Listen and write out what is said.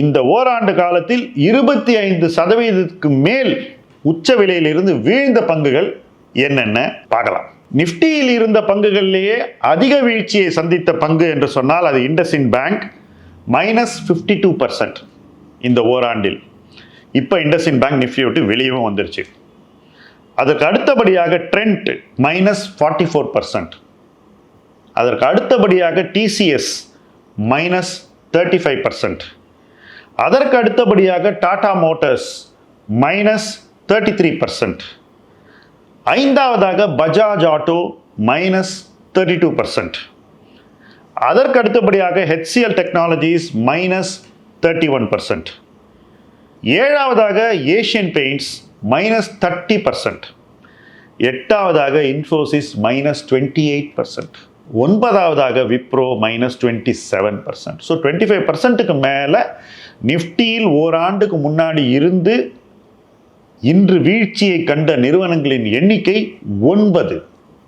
இந்த ஓராண்டு காலத்தில் இருபத்தி ஐந்து சதவீதத்துக்கு மேல் உச்ச விலையிலிருந்து வீழ்ந்த பங்குகள் என்னென்ன? பார்க்கலாம். நிஃப்டியில் இருந்த பங்குகளிலேயே அதிக வீழ்ச்சியை சந்தித்த பங்கு என்று சொன்னால் அது IndusInd bank minus fifty two percent இந்த ஓராண்டில். இப்போ இண்டஸ்இன் பேங்க் நிஃப்டி விட்டு வெளியவும் வந்துருச்சு. அதற்கு அடுத்தபடியாக Trent minus forty four percent அதற்கு அடுத்தபடியாக TCS minus thirty five percent அதற்கு அடுத்தபடியாக Tata Motors minus thirty three percent ஐந்தாவதாக Bajaj auto minus thirty two percent அதற்கு அடுத்தபடியாக HCL technologies minus thirty one percent ஏழாவதாக Asian paints minus thirty percent எட்டாவதாக Infosys minus twenty eight percent ஒன்பதாவதாக Wipro minus twenty seven percent so twenty five பர்சன்ட்டுக்கு மேலே நிஃப்டியில் ஓராண்டுக்கு முன்னாடி இருந்து இன்று வீழ்ச்சியை கண்ட நிறுவனங்களின் எண்ணிக்கை ஒன்பது.